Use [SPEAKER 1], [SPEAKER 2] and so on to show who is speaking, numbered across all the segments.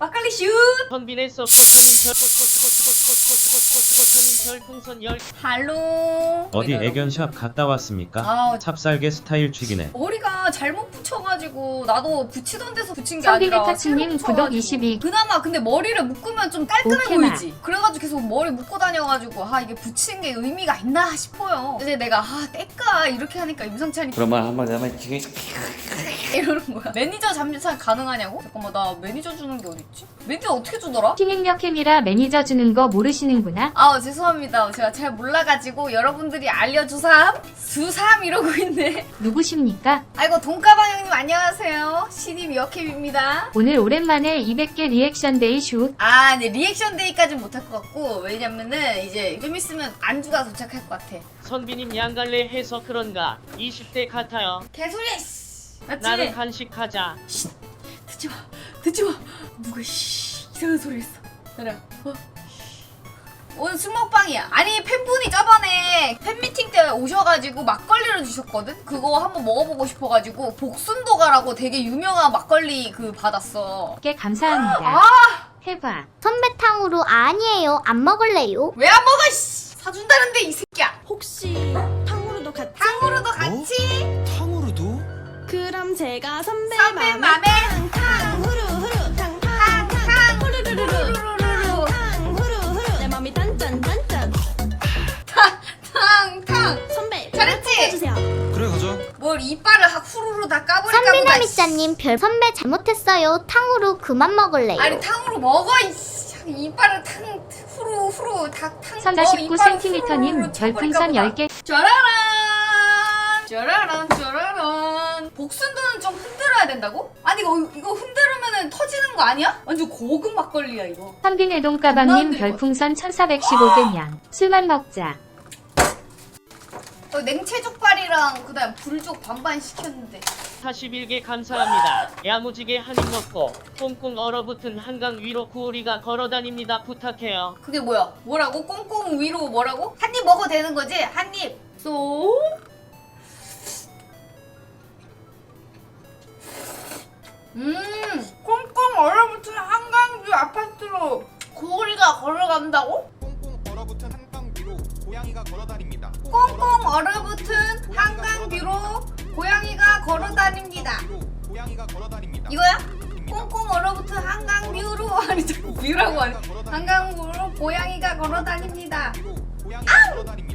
[SPEAKER 1] 막걸리 슛!
[SPEAKER 2] 선빈의 서포터님 별풍선 열
[SPEAKER 1] 할로.
[SPEAKER 3] 어디. 애견샵 갔다 왔습니까?
[SPEAKER 1] 아,
[SPEAKER 3] 찹쌀게 스타일 튀기네.
[SPEAKER 1] 머리가 잘못 붙여가지고 나도 붙이던 데서 붙인 게 아니라
[SPEAKER 4] 선비네 타치님
[SPEAKER 1] 새로
[SPEAKER 4] 구독
[SPEAKER 1] 붙여가지고.
[SPEAKER 4] 22.
[SPEAKER 1] 그나마 근데 머리를 묶으면 좀 깔끔해
[SPEAKER 4] 오케마.
[SPEAKER 1] 보이지 그래가지고 계속 머리 묶고 다녀가지고 아 이게 붙이는 게 의미가 있나 싶어요 이제 내가 아 뗄까 이렇게 하니까 임상찬이
[SPEAKER 5] 그런 말 한마디 하면 지금
[SPEAKER 1] 이러는 거야 매니저 잠깐 가능하냐고? 잠깐만 나 매니저 주는 게 어딨지? 매니저 어떻게 주더라?
[SPEAKER 4] 티행력 캠이라 매니저 주는 거 모르시는구나.
[SPEAKER 1] 아 죄송합니다 제가 잘 몰라가지고 여러분들이 알려주삼 수삼 이러고 있네
[SPEAKER 4] 누구십니까?
[SPEAKER 1] 아이고 돈가방 형님 안녕하세요 신임 여캠입니다
[SPEAKER 4] 오늘 오랜만에 200개 리액션 데이 슛.
[SPEAKER 1] 아, 네 리액션 데이까지는 못할 것 같고 왜냐면은 이제 좀 있으면 안주가 도착할 것 같아.
[SPEAKER 2] 선비님 양갈래 해서 그런가 20대 같아요
[SPEAKER 1] 개소리. 씨. 맞지?
[SPEAKER 2] 나를 간식하자
[SPEAKER 1] 듣지 마, 듣지 마. 누가 씨 이상한 소리 했어. 나라. 어? 오늘 술 먹방이야. 아니 팬분이 저번에 팬미팅 때 오셔가지고 막걸리를 주셨거든. 그거 한번 먹어보고 싶어가지고 복순도가라고 되게 유명한 막걸리 그 받았어.
[SPEAKER 4] 게 감사합니다.
[SPEAKER 1] 아,
[SPEAKER 4] 해봐.
[SPEAKER 6] 선배탕으로 아니에요. 안 먹을래요.
[SPEAKER 1] 왜 안 먹어? 씨. 사준다는데 이 새끼야.
[SPEAKER 7] 혹시 탕후루도 같이?
[SPEAKER 1] 탕후루도 같이.
[SPEAKER 7] 그럼 제가 선배,
[SPEAKER 1] 선배 맘에
[SPEAKER 7] 탕후루 후루 탕탕
[SPEAKER 1] 탕 탕
[SPEAKER 7] 후루루루루
[SPEAKER 1] 후루루루루
[SPEAKER 7] 탕 후루 내 맘이 딴짠딴짠
[SPEAKER 1] 탕탕
[SPEAKER 7] 선배
[SPEAKER 1] 잘했지?
[SPEAKER 7] 해주세요
[SPEAKER 8] 그래 가자
[SPEAKER 1] 뭘 이빨을 확 후루루 다 까버릴까 보다
[SPEAKER 6] 선비나미짜님 별 선배 잘못했어요. 탕후루 그만 먹을래요.
[SPEAKER 1] 아니 탕으로 먹어 이씨 이빨을 탕 후루 후루 다탕
[SPEAKER 4] 선자 19cm님 별풍선 10개.
[SPEAKER 1] 짜라란 짜라란 짜라란 복순도는 좀 흔들어야 된다고? 아니 이거 이거 흔들으면 터지는 거 아니야? 완전 고급 막걸리야 이거
[SPEAKER 4] 선빈의 동가방님 별풍선 1415개 냥. 술만 먹자.
[SPEAKER 1] 어, 냉채 족발이랑 그다음 불족 반반 시켰는데
[SPEAKER 2] 41개 감사합니다 야무지게 한 입 먹고 꽁꽁 얼어붙은 한강 위로 구우리가 걸어다닙니다 부탁해요
[SPEAKER 1] 그게 뭐야? 뭐라고? 꽁꽁 위로 뭐라고? 한 입 먹어도 되는 거지? 한 입. 쏘. 음, 꽁꽁 얼어붙은 한강뷰 아파트로 고리가 걸어간다고?
[SPEAKER 9] 꽁꽁 얼어붙은 한강 위로 고양이가 걸어다닙니다.
[SPEAKER 1] 꽁꽁 얼어붙은 한강뷰로 고양이가 걸어다닙니다.
[SPEAKER 9] 위로 고양이가 걸어다닙니다.
[SPEAKER 1] 이거야? 꽁꽁 얼어붙은 한강 뷰로 아니 자꾸 뷰라고 하네. 한강 뷰로 고양이가 걸어다닙니다.
[SPEAKER 9] 위로 고양이가 걸어다닙니다.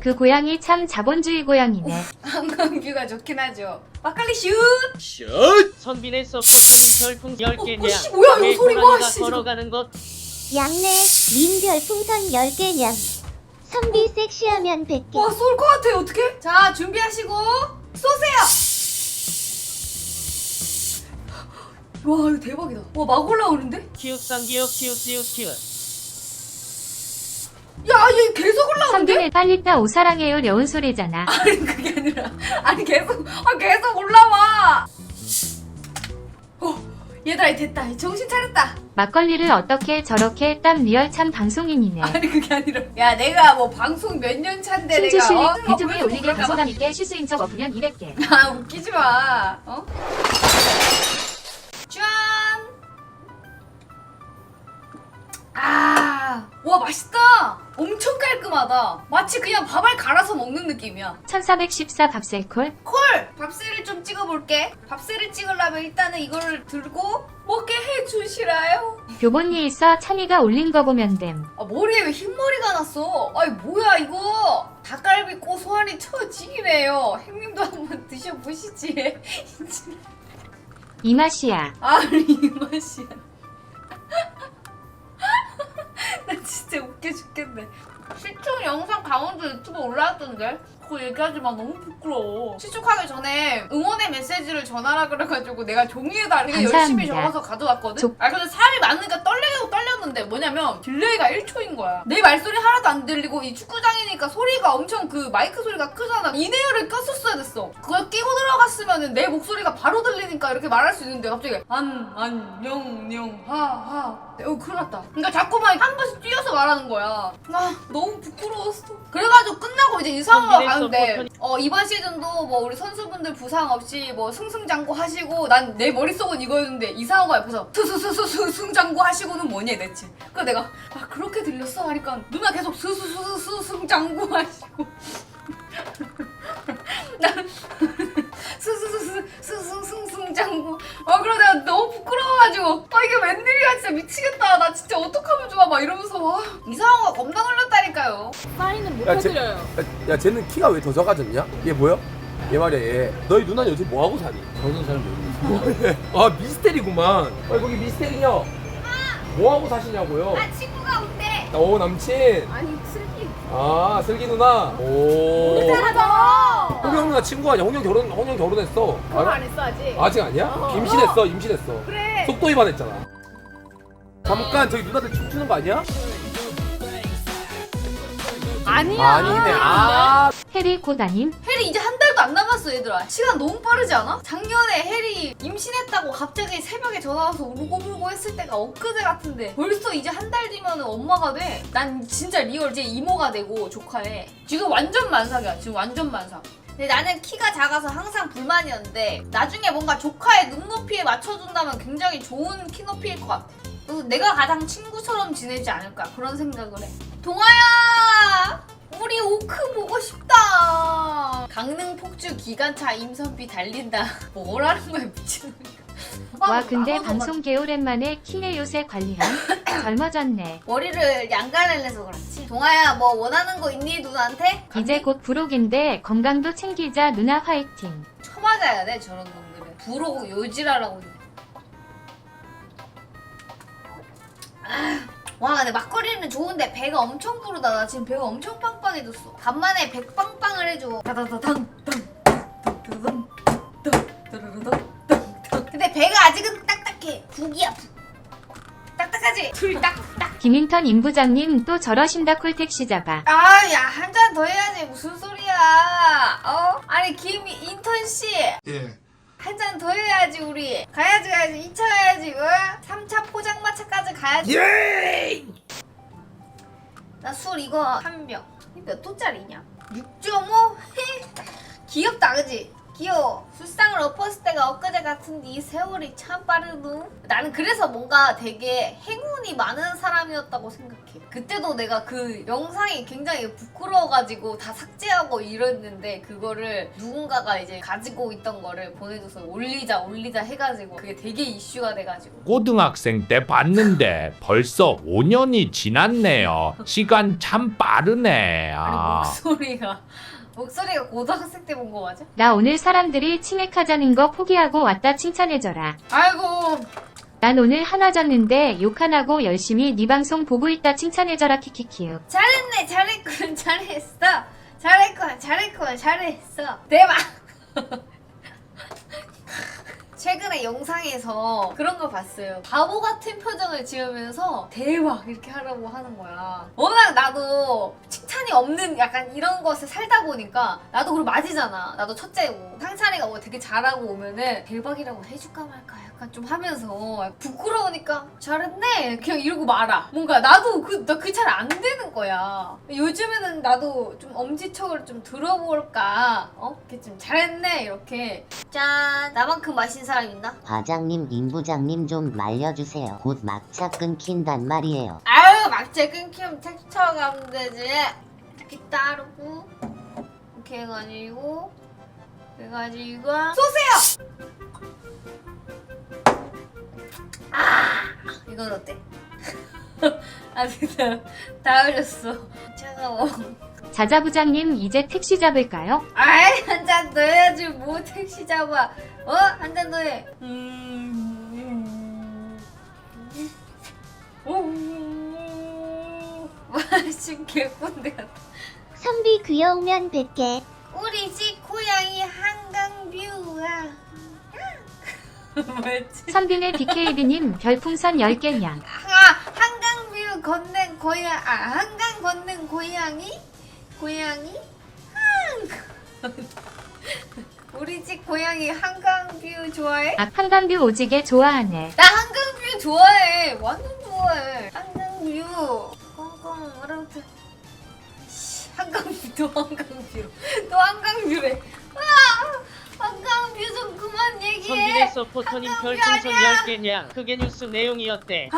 [SPEAKER 4] 그 고양이 참 자본주의 고양이네.
[SPEAKER 1] 한강뷰가 좋긴 하죠. 막걸리 슛!
[SPEAKER 2] 선빈의 서포터님 별풍 10개냐
[SPEAKER 1] 어, 씨, 뭐야, 이거 소리 봐, 씨.
[SPEAKER 2] 걸어가는 것
[SPEAKER 6] 양내 린 별풍선 10개냥. 선비 섹시하면 100개.
[SPEAKER 1] 와, 쏠 것 같아, 어떡해? 자, 준비하시고, 쏘세요! 와, 이거 대박이다. 와, 막 올라오는데?
[SPEAKER 2] 키읔상 기역 키읔 키읔 키읔
[SPEAKER 1] 야, 얘계 속 올라오는데?
[SPEAKER 4] 선빈의 빨리따 오사랑해요 려운 소리잖아.
[SPEAKER 1] 아니, 그게 아니라. 아니, 계속, 아, 계속 올라와! 어, 얘들아, 됐다. 정신 차렸다.
[SPEAKER 4] 막걸리를 어떻게 저렇게 땀 리얼 참 방송인이네.
[SPEAKER 1] 아니, 그게 아니라. 야, 내가 뭐 방송 몇 년 차인데 내가.
[SPEAKER 4] 신주실리
[SPEAKER 1] 어? 어,
[SPEAKER 4] 올리게
[SPEAKER 1] 그럴까 봐.
[SPEAKER 4] 가소감 있게 실수 인적 없으면 200개.
[SPEAKER 1] 아 웃기지 마. 어? 짠. 아, 와 맛있다. 엄청 깔끔하다. 마치 그냥 밥알 갈아서 먹는 느낌이야.
[SPEAKER 4] 1414 밥셀콜.
[SPEAKER 1] 콜! 밥새를 좀 찍어볼게. 밥새를 찍으려면 일단은 이거를 들고 먹게 해주시라요.
[SPEAKER 4] 있어 찬이가 올린 거 보면 됨.
[SPEAKER 1] 아 머리에 왜 흰머리가 났어? 아이 뭐야 이거? 닭갈비 고소한이 처지기네요. 형님도 한번 드셔보시지.
[SPEAKER 4] 이 맛이야.
[SPEAKER 1] 아니 이 맛이야. 웃겨 죽겠네. 시청 영상 강원도 유튜브 올라왔던데? 그거 얘기하지 마 너무 부끄러워. 시축하기 전에 응원의 메시지를 전하라 그래가지고 내가 종이에다 이렇게 열심히
[SPEAKER 4] 감사합니다.
[SPEAKER 1] 적어서 가져왔거든?
[SPEAKER 4] 족-
[SPEAKER 1] 아 근데 사람이 많으니까 떨리고
[SPEAKER 9] 떨렸는데 뭐냐면 딜레이가 1초인 거야. 내 말소리 하나도 안 들리고 이 축구장이니까 소리가 엄청 그 마이크 소리가 크잖아. 이내열을 꼈었어야 됐어. 그걸 끼고 들어갔으면은 내 목소리가 바로 들리니까 이렇게 말할 수 있는데 갑자기 안, 안, 영, 영, 하, 하. 어, 큰일 났다. 그러니까 자꾸만 한 번씩 뛰어서 말하는 거야. 아, 너무 부끄러웠어. 그래가지고 끝나고 이제
[SPEAKER 2] 어,
[SPEAKER 9] 가는데
[SPEAKER 2] 이랬어,
[SPEAKER 9] 어, 이번 시즌도 뭐 우리 선수분들 부상 없이 뭐 승승장구 하시고 난 내 머릿속은 이거였는데 이상하고 옆에서 스스스스스 승장구 하시고는 뭐냐 대체. 그래서 내가 아 그렇게 들렸어 하니까 누나 계속 스스스스 승장구 하시고 난 스스스스 스승승승장구 아 그러다 내가 너무 부끄러워가지고. 아 이게 웬일이야 진짜 미치겠다. 나 진짜 어떡하면 좋아 막 이러면서. 와 이상한 거 겁나 걸렸다니까요.
[SPEAKER 7] 사인은 못
[SPEAKER 10] 야, 쟤-
[SPEAKER 7] 해드려요.
[SPEAKER 10] 야, 야 쟤는 키가 왜 더 작아졌냐? 얘 뭐야? 얘 말이야 얘. 너희 누나 요새 뭐하고 사니? 저는 잘 모르겠어? 아 미스테리구만. 아 거기 미스테리녀 뭐하고 사시냐고요?
[SPEAKER 9] 아 친구가 온대.
[SPEAKER 10] 오 남친.
[SPEAKER 9] 아니 슬기.
[SPEAKER 10] 아 슬기 누나. 오
[SPEAKER 9] 잘하잖아
[SPEAKER 10] 홍영 누나 친구 아니야? 홍영 결혼 홍영 결혼했어.
[SPEAKER 9] 결혼
[SPEAKER 10] 아,
[SPEAKER 9] 안 했어 아직?
[SPEAKER 10] 아직 아니야? 임신했어 임신했어.
[SPEAKER 9] 그래.
[SPEAKER 10] 속도 위반했잖아. 잠깐 저기 누나들 춤추는 거 아니야?
[SPEAKER 9] 아니야.
[SPEAKER 10] 아니네. 아.
[SPEAKER 1] 해리 고다님?
[SPEAKER 9] 해리 이제 한 달도 안 남았어 얘들아. 시간 너무 빠르지 않아? 작년에 해리 임신했다고 갑자기 새벽에 전화 와서 울고불고 했을 때가 엊그제 같은데 벌써 이제 한 달 뒤면 엄마가 돼난 진짜 리얼 이제 이모가 되고 조카에. 지금 완전 만삭이야 지금 완전 만삭 근데 나는 키가 작아서 항상 불만이었는데 나중에 뭔가 조카의 눈높이에 맞춰준다면 굉장히 좋은 키 높이일 것 같아 그래서 내가 가장 친구처럼 지내지 않을까 그런 생각을 해 동아야 우리 오크 보고 싶다. 강릉 폭주 기관차 임선비 달린다. 뭐라는 거야 미친놈.
[SPEAKER 1] 와 근데 방송 개오랜만에 키네 요새 관리함 젊어졌네
[SPEAKER 9] 머리를 양간을 내서 그렇지. 동아야 뭐 원하는 거 있니 누나한테?
[SPEAKER 1] 이제 곧 부록인데 건강도 챙기자 누나 화이팅
[SPEAKER 9] 쳐맞아야 돼 저런 놈들은. 부르고 요지라라고. 아, 와 근데 막걸리는 좋은데 배가 엄청 부르다. 나 지금 배가 엄청 빵빵해졌어. 간만에 백 빵빵을 해줘. 다다다당 땅 근데 배가 아직은 딱딱해. 북이야 북. 딱딱하지? 둘 딱딱.
[SPEAKER 1] 김인턴 임부장님 또 저러신다 콜택시 잡아
[SPEAKER 9] 아, 야, 한 잔 더 해야지. 무슨 소리야. 어? 아니, 김인턴 씨.
[SPEAKER 11] 예.
[SPEAKER 9] 한 잔 더 해야지, 우리. 가야지, 가야지. 2차 가야지, 어? 3차 포장마차까지 가야지.
[SPEAKER 10] 예!
[SPEAKER 9] 나 술 이거 한 병. 이몇 도짜리냐? 6.5? 귀엽다, 그지? 귀여워. 술상을 엎었을 때가 엊그제 같은데 이 세월이 참 빠르누. 나는 그래서 뭔가 되게 행운이 많은 사람이었다고 생각해. 그때도 내가 그 영상이 굉장히 부끄러워가지고 다 삭제하고 이랬는데 그거를 누군가가 이제 가지고 있던 거를 보내줘서 올리자 올리자 해가지고 그게 되게 이슈가 돼가지고
[SPEAKER 12] 고등학생 때 봤는데 벌써 5년이 지났네요. 시간 참 빠르네.
[SPEAKER 9] 아니
[SPEAKER 12] 아.
[SPEAKER 9] 목소리가 목소리가 고등학생 때 본 거 맞아?
[SPEAKER 1] 나 오늘 사람들이 치맥하자는 거 포기하고 왔다 칭찬해줘라.
[SPEAKER 9] 아이고.
[SPEAKER 1] 난 오늘 하나 졌는데 욕 안 하고 열심히 네 방송 보고 있다 칭찬해줘라 키키키우
[SPEAKER 9] 잘했네 잘했군 잘했어. 잘했군 잘했군 잘했어. 대박 최근에 영상에서 그런 거 봤어요. 바보 같은 표정을 지으면서 대박 이렇게 하라고 하는 거야. 워낙 나도 칭찬이 없는 약간 이런 것에 살다 보니까 나도 그걸 맞이잖아. 나도 첫째고 상찬이가 뭐 되게 잘하고 오면은 대박이라고 해줄까 말까 약간 좀 하면서 부끄러우니까 잘했네. 그냥 이러고 말아. 뭔가 나도 그 나그잘안 되는 거야. 요즘에는 나도 좀 엄지척을 좀 들어볼까? 어? 이렇게 좀 잘했네. 이렇게. 짠. 나만큼 마신 사람 있나?
[SPEAKER 13] 과장님, 임 부장님 좀 말려주세요. 곧 막차 끊긴단 말이에요.
[SPEAKER 9] 아 유 막재 끊기면 택쳐 가면 되지 이렇게 따르고 이렇게 해가지고 해가지고. 쏘세요! 아! 이건 어때? 아 진짜. 다 흘렸어. 차가워.
[SPEAKER 1] 자자부장님 이제 택시 잡을까요?
[SPEAKER 9] 아이 한 잔 더 해야지. 뭐 택시 잡아. 어? 한 잔 더 해. 음. 오. 와, 지금 개꼰대 같아.
[SPEAKER 6] 선비 귀여우면 100개.
[SPEAKER 9] 우리 집 고양이 한강뷰야. 뭐였지?
[SPEAKER 1] 선빈의 BKB님 별풍선 10개냥
[SPEAKER 9] 아, 한강 걷는 고양 아 한강 걷는 고양이 고양이 한 우리 집 고양이 한강뷰 좋아해?
[SPEAKER 1] 아 한강뷰 오지게 좋아하네.
[SPEAKER 9] 나 한강뷰 좋아해 완전 좋아해 한강뷰 씨, 한강뷰 또 한강뷰 또 한강뷰래 아 한강뷰 좀 그만 얘기해
[SPEAKER 2] 선빈의 서포터님 별풍선 10개냥 그게 뉴스 내용이었대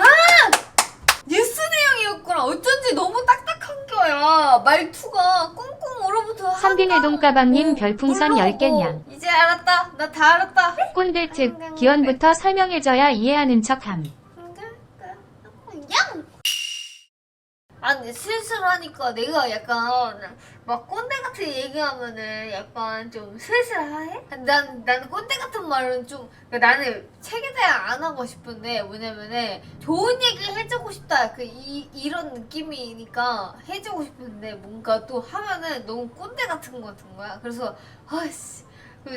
[SPEAKER 9] 뉴스 내용이었구나. 어쩐지 너무 딱딱한 거야. 말투가 꽁꽁 얼어붙어.
[SPEAKER 1] 선빈의 돈가방님 별풍선
[SPEAKER 9] 놀러
[SPEAKER 1] 10개냥.
[SPEAKER 9] 오고. 이제 알았다. 나 다 알았다.
[SPEAKER 1] 꼰대 특 기원부터 설명해줘야 이해하는 척함.
[SPEAKER 9] 양! 아 근데 슬슬 하니까 내가 약간 막 꼰대 같은 얘기하면은 약간 좀 슬슬해? 난 나는 꼰대 같은 말은 좀 그러니까 나는 책에 대한 안 하고 싶은데 뭐냐면은 좋은 얘기 해주고 싶다. 그 이, 이런 느낌이니까 해주고 싶은데 뭔가 또 하면은 너무 꼰대 같은 거 같은 거야. 그래서 아씨. 그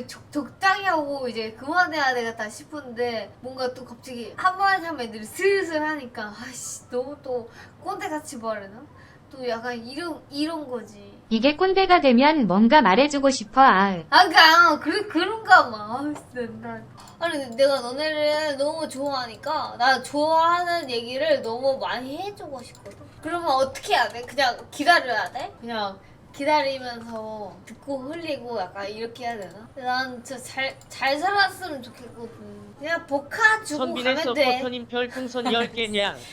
[SPEAKER 9] 적, 적당히 하고 이제 그만해야 되겠다 싶은데 뭔가 또 갑자기 한번 하면 애들이 슬슬 하니까 아씨 너무 또 꼰대같이 말하나? 또 약간 이런 이런 거지
[SPEAKER 1] 이게 꼰대가 되면 뭔가 말해주고 싶어 아으.
[SPEAKER 9] 아 그냥 그래 그런가 봐 아우 진짜 나 아니 근데 내가 너네를 너무 좋아하니까 나 좋아하는 얘기를 너무 많이 해주고 싶거든 그러면 어떻게 해야 돼? 그냥 기다려야 돼? 그냥 기다리면서 듣고 흘리고 약간 이렇게 해야 되나? 난 진짜 잘, 잘 살았으면 좋겠거든. 그냥 복화 주고
[SPEAKER 2] 선빈의
[SPEAKER 9] 가면 돼.
[SPEAKER 2] 서포터님 별풍선 10개냥